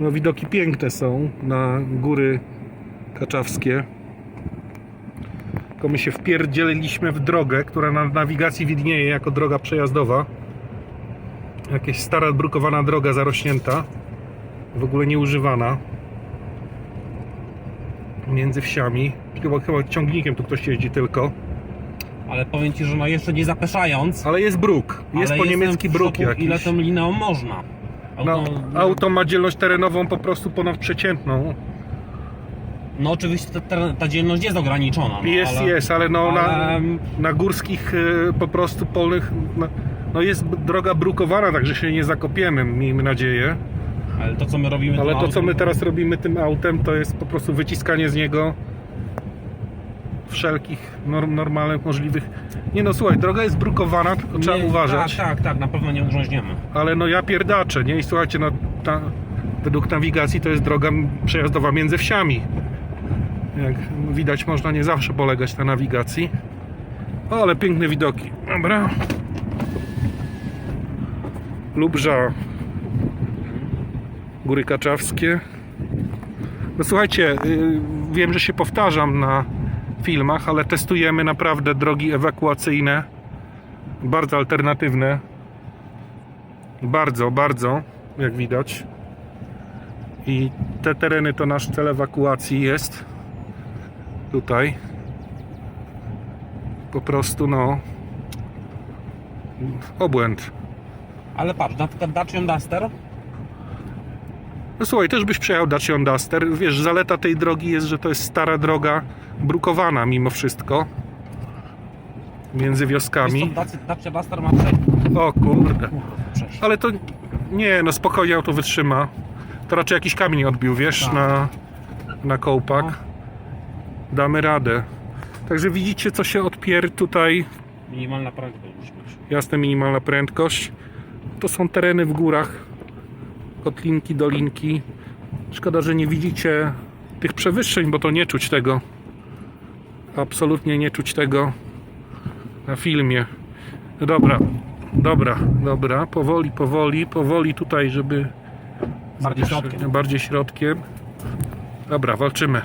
No widoki piękne są na góry kaczawskie. Tylko my się wpierdzieliliśmy w drogę, która na nawigacji widnieje jako droga przejazdowa. Jakaś stara, brukowana droga zarośnięta. W ogóle nieużywana. Między wsiami. Chyba, chyba ciągnikiem tu ktoś jeździ tylko. Ale powiem ci, że no jeszcze nie zapeszając. Ale jest bruk. Jest ale po niemiecki bruk jakiś. Ile tą liną można? No, Auto, auto ma dzielność terenową po prostu ponadprzeciętną. no oczywiście ta, ta, ta dzielność jest ograniczona. No, Jest, ale, jest, ale no na, ale, na górskich y, po prostu polnych no, no jest droga brukowana, także się nie zakopiemy, miejmy nadzieję. ale to co my robimy Ale to co my autem, teraz robimy tym autem to jest po prostu wyciskanie z niego wszelkich norm, normalnych, możliwych... Nie no słuchaj, droga jest brukowana, tylko trzeba nie, uważać. Tak, tak, tak, na pewno nie ugrząźniemy. Ale no ja pierdaczę, nie? I słuchajcie, no ta, według nawigacji to jest droga przejazdowa między wsiami. Jak widać, można nie zawsze polegać na nawigacji. O, ale piękne widoki. Dobra. Lubrza. Góry Kaczawskie. No słuchajcie, y, wiem, że się powtarzam na filmach, ale testujemy naprawdę drogi ewakuacyjne. Bardzo alternatywne. Bardzo, bardzo, jak widać. I te tereny to nasz cel ewakuacji jest. Tutaj. Po prostu no. Obłęd. Ale patrz, na przykład Dacia Duster No słuchaj, też byś przejechał Dacia Duster. Wiesz, zaleta tej drogi jest, że to jest stara droga, brukowana mimo wszystko. Między wioskami. Dacia, Duster ma przejść. O kurde. Ale to nie, no spokojnie auto wytrzyma. To raczej jakiś kamień odbił, wiesz, Tak. na, na kołpak. No. Damy radę. Także widzicie, co się odpier tutaj. Minimalna prędkość musi być. Jasne, minimalna prędkość. To są tereny w górach. Kotlinki, dolinki. Szkoda, że nie widzicie tych przewyższeń, bo to nie czuć tego. Absolutnie nie czuć tego na filmie. Dobra, dobra, dobra. Powoli, powoli, powoli tutaj, żeby Bardziej środkiem. bardziej środkiem. Dobra, walczymy.